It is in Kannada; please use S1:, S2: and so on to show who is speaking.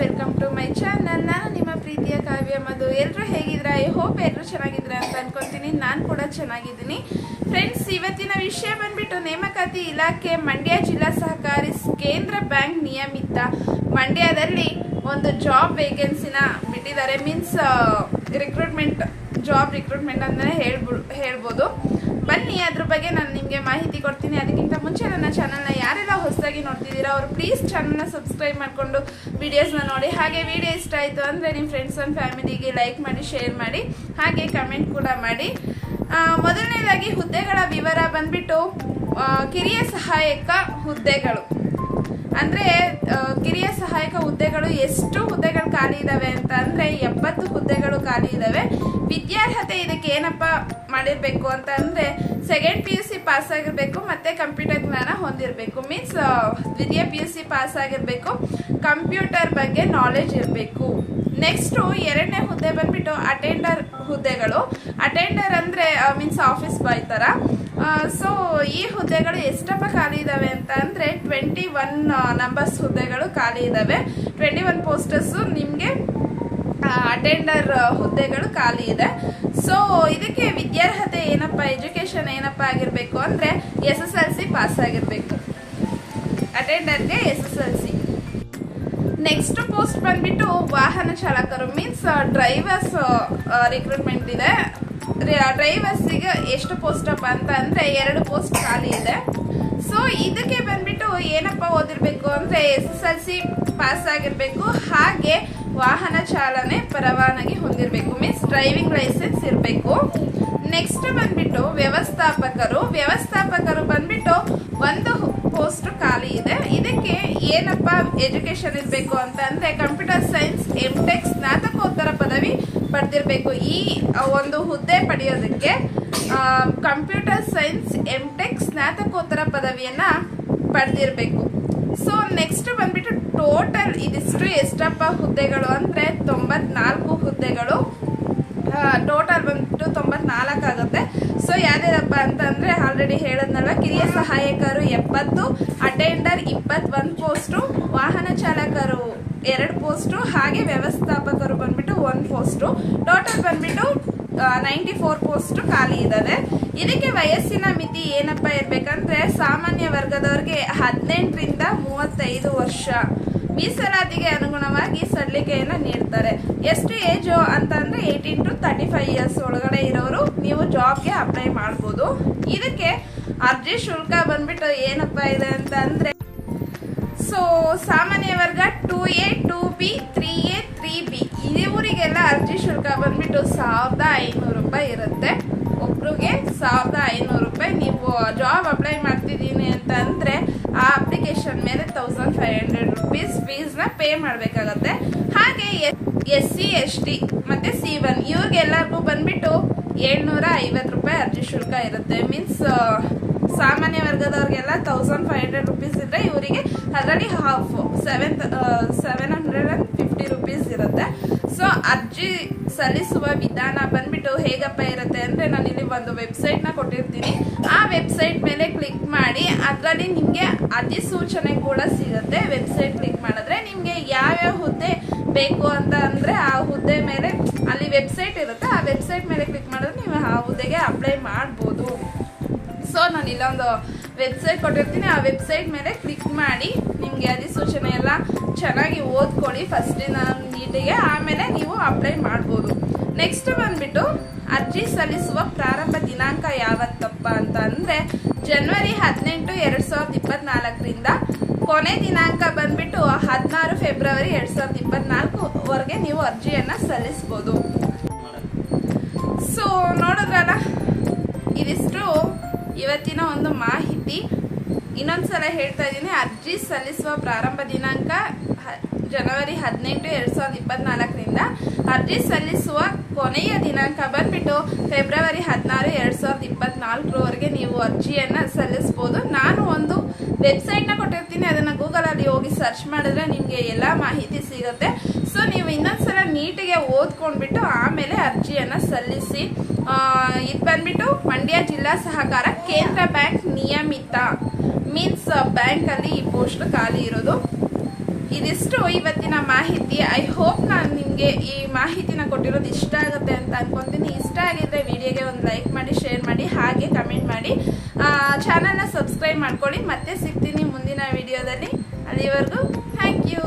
S1: ವೆಲ್ಕಮ್ ಟು ಮೈ ಚಾನಲ್ ನಾನು ನಿಮ್ಮ ಪ್ರೀತಿಯ ಕಾವ್ಯ ಮಧು. ಎಲ್ಲರೂ ಹೇಗಿದ್ರ ಐ ಹೋಪ್ ಎಲ್ಲರೂ ಚೆನ್ನಾಗಿದ್ರೆ ಅಂತ ಅನ್ಕೊಂತೀನಿ. ನಾನು ಕೂಡ ಚೆನ್ನಾಗಿದ್ದೀನಿ. ಫ್ರೆಂಡ್ಸ್ ಇವತ್ತಿನ ವಿಷಯ ಬಂದ್ಬಿಟ್ಟು ನೇಮಕಾತಿ ಇಲಾಖೆ, ಮಂಡ್ಯ ಜಿಲ್ಲಾ ಸಹಕಾರಿ ಕೇಂದ್ರ ಬ್ಯಾಂಕ್ ನಿಯಮಿತ ಮಂಡ್ಯದಲ್ಲಿ ಒಂದು ಜಾಬ್ ವೇಕೆನ್ಸಿನ ಬಿಟ್ಟಿದ್ದಾರೆ. ಮೀನ್ಸ್ ರಿಕ್ರೂಟ್ಮೆಂಟ್ ಜಾಬ್ ರಿಕ್ರೂಟ್ಮೆಂಟ್ ಅಂತಲೇ ಹೇಳ್ಬಿಡ್ ಹೇಳ್ಬೋದು. ಬನ್ನಿ, ಅದ್ರ ಬಗ್ಗೆ ನಾನು ನಿಮಗೆ ಮಾಹಿತಿ ಕೊಡ್ತೀನಿ. ಅದಕ್ಕಿಂತ ಮುಂಚೆ ನನ್ನ ಚಾನಲ್ನ ಯಾರೆಲ್ಲ ಹೊಸದಾಗಿ ನೋಡ್ತಿದ್ದೀರಾ, ಅವರು ಪ್ಲೀಸ್ ಚಾನಲ್ನ ಸಬ್ಸ್ಕ್ರೈಬ್ ಮಾಡಿಕೊಂಡು ವಿಡಿಯೋಸ್ನ ನೋಡಿ. ಹಾಗೆ ವಿಡಿಯೋ ಇಷ್ಟ ಆಯಿತು ಅಂದರೆ ನಿಮ್ಮ ಫ್ರೆಂಡ್ಸ್ ಆ್ಯಂಡ್ ಫ್ಯಾಮಿಲಿಗೆ ಲೈಕ್ ಮಾಡಿ ಶೇರ್ ಮಾಡಿ, ಹಾಗೆ ಕಮೆಂಟ್ ಕೂಡ ಮಾಡಿ. ಮೊದಲನೇದಾಗಿ ಹುದ್ದೆಗಳ ವಿವರ ಬಂದ್ಬಿಟ್ಟು ಕಿರಿಯ ಸಹಾಯಕ ಹುದ್ದೆಗಳು. ಅಂದರೆ ಕಿರಿಯ ಸಹಾಯಕ ಹುದ್ದೆಗಳು ಎಷ್ಟು ಹುದ್ದೆಗಳು ಖಾಲಿ ಇದ್ದಾವೆ ಅಂತ ಅಂದರೆ ಎಪ್ಪತ್ತು ಹುದ್ದೆಗಳು ಖಾಲಿ ಇದಾವೆ. ವಿದ್ಯಾರ್ಹತೆ ಇದಕ್ಕೆ ಏನಪ್ಪ ಮಾಡಿರ್ಬೇಕು ಅಂತ ಅಂದ್ರೆ second P U C pass ಆಗಿರ್ಬೇಕು, ಮತ್ತೆ ಕಂಪ್ಯೂಟರ್ ಜ್ಞಾನ ಹೊಂದಿರಬೇಕು. ಮೀನ್ಸ್ ದ್ವಿತೀಯ ಪಿ ಯು ಸಿ ಪಾಸ್ ಆಗಿರ್ಬೇಕು ಕಂಪ್ಯೂಟರ್ ಬಗ್ಗೆ ನಾಲೆಜ್ ಇರಬೇಕು. ನೆಕ್ಸ್ಟ್ ಎರಡನೇ ಹುದ್ದೆ ಬಂದ್ಬಿಟ್ಟು ಅಟೆಂಡರ್ ಹುದ್ದೆಗಳು. ಅಟೆಂಡರ್ ಅಂದ್ರೆ ಮೀನ್ಸ್ ಆಫೀಸ್ ಬಾಯ್ ಥರ ಸೊ ಈ ಹುದ್ದೆಗಳು ಎಷ್ಟಪ್ಪ ಖಾಲಿ ಇದ್ದಾವೆ ಅಂತ ಅಂದರೆ ಟ್ವೆಂಟಿ ಒನ್ ನಂಬರ್ಸ್ ಹುದ್ದೆಗಳು ಖಾಲಿ ಇದ್ದಾವೆ ಟ್ವೆಂಟಿ ಒನ್ ಪೋಸ್ಟರ್ಸ್ ನಿಮ್ಗೆ ಅಟೆಂಡರ್ ಹುದ್ದೆಗಳು ಖಾಲಿ ಇದೆ. ಸೊ ಇದಕ್ಕೆ ವಿದ್ಯಾರ್ಹತೆ ಏನಪ್ಪ ಎಜುಕೇಶನ್ ಏನಪ್ಪ ಆಗಿರ್ಬೇಕು ಅಂದ್ರೆ S S L C pass ಆಗಿರ್ಬೇಕು. ಅಟೆಂಡರ್ಗೆ S S L C next post ಬಂದ್ಬಿಟ್ಟು ವಾಹನ ಚಾಲಕರು ಮೀನ್ಸ್ ಡ್ರೈವರ್ಸ್ ರಿಕ್ರೂಟ್ಮೆಂಟ್ ಇದೆ. ಡ್ರೈವರ್ಸಿಗೆ ಎಷ್ಟು ಪೋಸ್ಟ್ ಅಪ್ಪ ಅಂತ ಅಂದ್ರೆ ಎರಡು ಪೋಸ್ಟ್ ಖಾಲಿ ಇದೆ. ಸೊ ಇದಕ್ಕೆ ಬಂದ್ಬಿಟ್ಟು ಏನಪ್ಪ ಓದಿರ್ಬೇಕು ಅಂದ್ರೆ S S L C pass ಆಗಿರ್ಬೇಕು. ಹಾಗೆ ವಾಹನ ಚಾಲನೆ ಪರವಾನಗಿ ಹೊಂದಿರಬೇಕು. ಮೀನ್ಸ್ ಡ್ರೈವಿಂಗ್ ಲೈಸೆನ್ಸ್ ಇರಬೇಕು. ನೆಕ್ಸ್ಟ್ ಬಂದ್ಬಿಟ್ಟು ವ್ಯವಸ್ಥಾಪಕರು. ವ್ಯವಸ್ಥಾಪಕರು ಬಂದ್ಬಿಟ್ಟು ಒಂದು ಪೋಸ್ಟ್ ಖಾಲಿ ಇದೆ. ಇದಕ್ಕೆ ಏನಪ್ಪ ಎಜುಕೇಶನ್ ಇರಬೇಕು ಅಂತ ಅಂದ್ರೆ ಕಂಪ್ಯೂಟರ್ ಸೈನ್ಸ್ ಎಂ ಟೆಕ್ ಸ್ನಾತಕೋತ್ತರ ಪದವಿ ಪಡೆದಿರಬೇಕು. ಈ ಒಂದು ಹುದ್ದೆ ಪಡೆಯೋದಕ್ಕೆ ಕಂಪ್ಯೂಟರ್ ಸೈನ್ಸ್ ಎಂ ಟೆಕ್ ಸ್ನಾತಕೋತ್ತರ ಪದವಿಯನ್ನ ಪಡೆದಿರಬೇಕು. ಸೊ ನೆಕ್ಸ್ಟ್ ಬಂದ್ಬಿಟ್ಟು ಟೋಟಲ್ ಇದಿಷ್ಟು ಎಷ್ಟಪ್ಪ ಹುದ್ದೆಗಳು ಅಂದ್ರೆ ತೊಂಬತ್ನಾಲ್ಕು ಹುದ್ದೆಗಳು. ಟೋಟಲ್ ಬಂದ್ಬಿಟ್ಟು ತೊಂಬತ್ನಾಲ್ಕು ಆಗುತ್ತೆ. ಸೊ ಯಾವ್ಯಾರಪ್ಪ ಅಂತಂದ್ರೆ ಆಲ್ರೆಡಿ ಹೇಳದ್ನಲ್ವ, ಕಿರಿಯ ಸಹಾಯಕರು ಎಪ್ಪತ್ತು ಅಟೆಂಡರ್ ಇಪ್ಪತ್ತೊಂದು ಪೋಸ್ಟು ವಾಹನ ಚಾಲಕರು ಎರಡು ಪೋಸ್ಟು ಹಾಗೆ ವ್ಯವಸ್ಥಾಪಕರು ಬಂದ್ಬಿಟ್ಟು ಒಂದು ಪೋಸ್ಟು ಟೋಟಲ್ ಬಂದ್ಬಿಟ್ಟು ನೈಂಟಿ ಫೋರ್ ಪೋಸ್ಟ್ ಖಾಲಿ ಇದ್ದಾವೆ ಇದಕ್ಕೆ ವಯಸ್ಸಿನ ಮಿತಿ ಏನಪ್ಪ ಇರ್ಬೇಕಂದ್ರೆ ಸಾಮಾನ್ಯ ವರ್ಗದವ್ರಿಗೆ ಹದಿನೆಂಟರಿಂದ ಮೂವತ್ತೈದು ವರ್ಷ. ಮೀಸಲಾತಿಗೆ ಅನುಗುಣವಾಗಿ ಸಡ್ಲಿಕೆಯನ್ನ ನೀಡ್ತಾರೆ. ಎಷ್ಟು ಏಜು ಅಂತಂದ್ರೆ eighteen to thirty five years ಒಳಗಡೆ ಇರೋರು ನೀವು ಜಾಬ್ಗೆ ಅಪ್ಲೈ ಮಾಡ್ಬೋದು. ಇದಕ್ಕೆ ಅರ್ಜಿ ಶುಲ್ಕ ಬಂದ್ಬಿಟ್ಟು ಏನಪ್ಪ ಇದೆ ಅಂತ ಅಂದ್ರೆ ಸೊ ಸಾಮಾನ್ಯ ವರ್ಗ two A two B three A ಇವರಿಗೆಲ್ಲ ಅರ್ಜಿ ಶುಲ್ಕ ಬಂದ್ಬಿಟ್ಟು ಸಾವಿರದ ಐನೂರು ರೂಪಾಯಿ ಇರುತ್ತೆ. ಒಬ್ರಿಗೆ ಸಾವಿರದ ಐನೂರು ರೂಪಾಯಿ. ನೀವು ಜಾಬ್ ಅಪ್ಲೈ ಮಾಡ್ತಿದ್ದೀನಿ ಅಂತ ಅಂದರೆ ಆ ಅಪ್ಲಿಕೇಶನ್ ಮೇಲೆ ತೌಸಂಡ್ ಫೈವ್ ಹಂಡ್ರೆಡ್ ರುಪೀಸ್ ಫೀಸ್ನ ಪೇ ಮಾಡಬೇಕಾಗತ್ತೆ. ಹಾಗೆ ಎಸ್ ಸಿ ಎಸ್ ಟಿ ಮತ್ತು ಸಿ ಒನ್ ಇವ್ರಿಗೆಲ್ಲರಿಗೂ ಬಂದ್ಬಿಟ್ಟು ಏಳ್ನೂರ ಐವತ್ತು ರೂಪಾಯಿ ಅರ್ಜಿ ಶುಲ್ಕ ಇರುತ್ತೆ. ಮೀನ್ಸ್ ಸಾಮಾನ್ಯ ವರ್ಗದವ್ರಿಗೆಲ್ಲ ತೌಸಂಡ್ ಫೈವ್ ಹಂಡ್ರೆಡ್ ರುಪೀಸ್ ಇದ್ದರೆ ಇವರಿಗೆ ಅದರಲ್ಲಿ half seven seven hundred and fifty rupees ಇರುತ್ತೆ ಸೊ ಅರ್ಜಿ ಸಲ್ಲಿಸುವ ವಿಧಾನ ಬಂದ್ಬಿಟ್ಟು ಹೇಗಪ್ಪ ಇರುತ್ತೆ ಅಂದರೆ ನಾನು ಇಲ್ಲಿ ಒಂದು ವೆಬ್ಸೈಟ್ನ ಕೊಟ್ಟಿರ್ತೀನಿ. ಆ ವೆಬ್ಸೈಟ್ ಮೇಲೆ ಕ್ಲಿಕ್ ಮಾಡಿ, ಅದರಲ್ಲಿ ನಿಮಗೆ ಅಧಿಸೂಚನೆ ಕೂಡ ಸಿಗುತ್ತೆ. ವೆಬ್ಸೈಟ್ ಕ್ಲಿಕ್ ಮಾಡಿದ್ರೆ ನಿಮಗೆ ಯಾವ್ಯಾವ ಹುದ್ದೆ ಬೇಕು ಅಂತ ಅಂದರೆ ಆ ಹುದ್ದೆ ಮೇಲೆ ಅಲ್ಲಿ ವೆಬ್ಸೈಟ್ ಇರುತ್ತೆ. ಆ ವೆಬ್ಸೈಟ್ ಮೇಲೆ ಕ್ಲಿಕ್ ಮಾಡಿದ್ರೆ ನೀವು ಆ ಹುದ್ದೆಗೆ ಅಪ್ಲೈ ಮಾಡ್ಬೋದು. ಸೊ ನಾನು ಇಲ್ಲೊಂದು ವೆಬ್ಸೈಟ್ ಕೊಟ್ಟಿರ್ತೀನಿ. ಆ ವೆಬ್ಸೈಟ್ ಮೇಲೆ ಕ್ಲಿಕ್ ಮಾಡಿ ಚೆನ್ನಾಗಿ ಓದ್ಕೊಳ್ಳಿ ಫಸ್ಟಿನ ನೀಟಿಗೆ, ಆಮೇಲೆ ನೀವು ಅಪ್ಲೈ ಮಾಡ್ಬೋದು. ನೆಕ್ಸ್ಟ್ ಬಂದ್ಬಿಟ್ಟು, ಅರ್ಜಿ ಸಲ್ಲಿಸುವ ಪ್ರಾರಂಭ ದಿನಾಂಕ ಯಾವತ್ತಪ್ಪ ಅಂತ ಅಂದ್ರೆ ಜನವರಿ ಹದಿನೆಂಟು ಎರಡ್ ಸಾವಿರದ ಇಪ್ಪತ್ನಾಲ್ಕರಿಂದ ಕೊನೆ ದಿನಾಂಕ ಬಂದ್ಬಿಟ್ಟು ಹದಿನಾರು ಫೆಬ್ರವರಿ ಎರಡ್ ಸಾವಿರದ ಇಪ್ಪತ್ನಾಲ್ಕುವರೆಗೆ ನೀವು ಅರ್ಜಿಯನ್ನ ಸಲ್ಲಿಸ್ಬೋದು. ಸೊ ನೋಡಿದ್ರಲ್ಲ, ಇದಿಷ್ಟು ಇವತ್ತಿನ ಒಂದು ಮಾಹಿತಿ. ಇನ್ನೊಂದ್ಸಲ ಹೇಳ್ತಾ ಇದ್ದೀನಿ, ಅರ್ಜಿ ಸಲ್ಲಿಸುವ ಪ್ರಾರಂಭ ದಿನಾಂಕ ಜನವರಿ ಹದಿನೆಂಟು, ಎರಡ್ ಸಾವಿರದ ಇಪ್ಪತ್ನಾಲ್ಕರಿಂದ ಅರ್ಜಿ ಸಲ್ಲಿಸುವ ಕೊನೆಯ ದಿನಾಂಕ ಬಂದ್ಬಿಟ್ಟು ಫೆಬ್ರವರಿ ಹದಿನಾರು, ಎರಡ್ ಸಾವಿರದ ಇಪ್ಪತ್ನಾಲ್ಕರವರೆಗೆ ನೀವು ಅರ್ಜಿಯನ್ನ ಸಲ್ಲಿಸ್ಬೋದು. ನಾನು ಒಂದು ವೆಬ್ಸೈಟ್ನ ಕೊಟ್ಟಿರ್ತೀನಿ, ಅದನ್ನ ಗೂಗಲ್ ಅಲ್ಲಿ ಹೋಗಿ ಸರ್ಚ್ ಮಾಡಿದ್ರೆ ನಿಮಗೆ ಎಲ್ಲ ಮಾಹಿತಿ ಸಿಗುತ್ತೆ. ಸೊ, ನೀವು ಇನ್ನೊಂದ್ಸಲ ನೀಟಿಗೆ ಓದ್ಕೊಂಡ್ಬಿಟ್ಟು ಆಮೇಲೆ ಅರ್ಜಿಯನ್ನ ಸಲ್ಲಿಸಿ ಇದು ಬಂದ್ಬಿಟ್ಟು ಮಂಡ್ಯ ಜಿಲ್ಲಾ ಸಹಕಾರ ಕೇಂದ್ರ ಬ್ಯಾಂಕ್ ನಿಯಮಿತ. ಮೀನ್ಸ್ ಬ್ಯಾಂಕ್ ಅಲ್ಲಿ ಈ ಪೋಸ್ಟ್ ಖಾಲಿ ಇರೋದು. ಇದಿಷ್ಟು ಇವತ್ತಿನ ಮಾಹಿತಿ. ಐ ಹೋಪ್ ನಾನು ನಿಮಗೆ ಈ ಮಾಹಿತಿನ ಕೊಟ್ಟಿರೋದು ಇಷ್ಟ ಆಗುತ್ತೆ ಅಂತ ಅನ್ಕೊಂತೀನಿ. ಇಷ್ಟ ಆಗಿದ್ರೆ ವಿಡಿಯೋಗೆ ಒಂದು ಲೈಕ್ ಮಾಡಿ ಶೇರ್ ಮಾಡಿ, ಹಾಗೆ ಕಮೆಂಟ್ ಮಾಡಿ. ಚಾನಲ್ನ ಸಬ್ಸ್ಕ್ರೈಬ್ ಮಾಡ್ಕೊಳ್ಳಿ. ಮತ್ತೆ ಸಿಗ್ತೀನಿ ಮುಂದಿನ ವಿಡಿಯೋದಲ್ಲಿ. ಅಲ್ಲಿವರೆಗೂ ಥ್ಯಾಂಕ್ ಯು